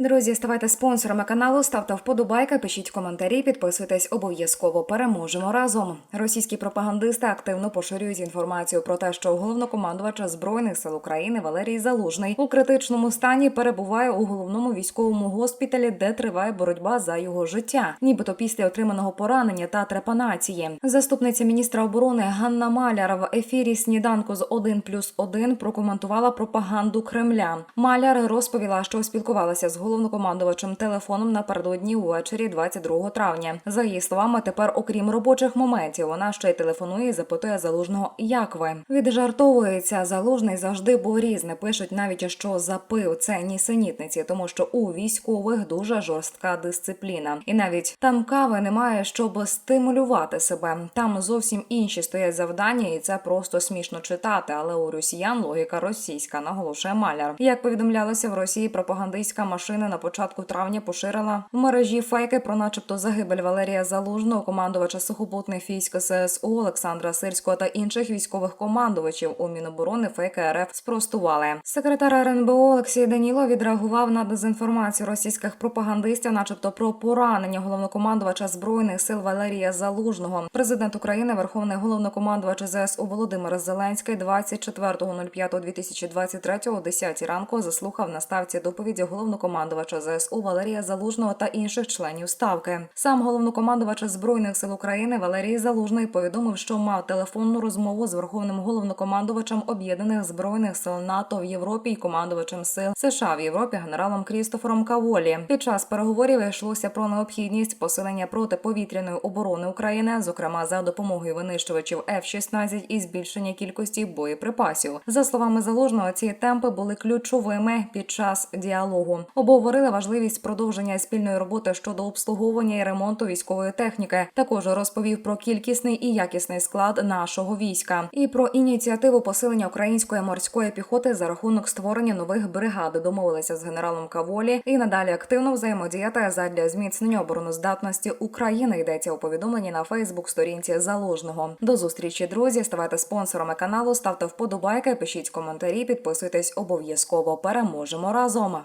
Друзі, ставайте спонсорами каналу, ставте вподобайки, пишіть коментарі, підписуйтесь обов'язково. Переможемо разом. Російські пропагандисти активно поширюють інформацію про те, що головнокомандувача збройних сил України Валерій Залужний у критичному стані перебуває у головному військовому госпіталі, де триває боротьба за його життя, нібито після отриманого поранення та трепанації. Заступниця міністра оборони Ганна Маляр в ефірі сніданку з 1 плюс 1 прокоментувала пропаганду Кремля. Маляр розповіла, що спілкувалася з головнокомандувачем телефоном напередодні увечері 22 травня. За її словами, тепер, окрім робочих моментів, вона ще й телефонує і запитує залужного, як ви віджартовується. Залужний завжди боріз. Не пишуть навіть, що запив це нісенітниці, тому що у військових дуже жорстка дисципліна, і навіть там кави немає, щоб стимулювати себе. Там зовсім інші стоять завдання, і це просто смішно читати. Але у росіян логіка російська наголошує маляр. Як повідомлялося в Росії, пропагандистська машина на початку травня поширила в мережі фейки про, начебто, загибель Валерія Залужного, командувача сухопутних військ ССУ Олександра Сирського та інших військових командувачів у Міноборони фейки РФ спростували. Секретар РНБО Олексій Даніло відреагував на дезінформацію російських пропагандистів, начебто про поранення головнокомандувача збройних сил Валерія Залужного. Президент України, Верховний головнокомандувач ЗСУ Володимир Зеленський 24.05.2023 о 10 ранку заслухав на ставці доповіді головнокомандувача ЗСУ Валерія Залужного та інших членів ставки. Сам головнокомандувач збройних сил України Валерій Залужний повідомив, що мав телефонну розмову з верховним головнокомандувачем об'єднаних збройних сил НАТО в Європі і командувачем сил США в Європі генералом Крістофером Каволі. Під час переговорів йшлося про необхідність посилення протиповітряної оборони України, зокрема за допомогою винищувачів F-16 і збільшення кількості боєприпасів. За словами Залужного, ці темпи були ключовими під час діалогу. Обговорили важливість продовження спільної роботи щодо обслуговування і ремонту військової техніки. Також розповів про кількісний і якісний склад нашого війська і про ініціативу посилення української морської піхоти за рахунок створення нових бригад. Домовилися з генералом Каволі і надалі активно взаємодіяти задля зміцнення обороноздатності України. Йдеться у повідомленні на Фейсбук сторінці залужного. До зустрічі, друзі. Ставайте спонсорами каналу, ставте вподобайки, пишіть коментарі, підписуйтесь обов'язково. Переможемо разом.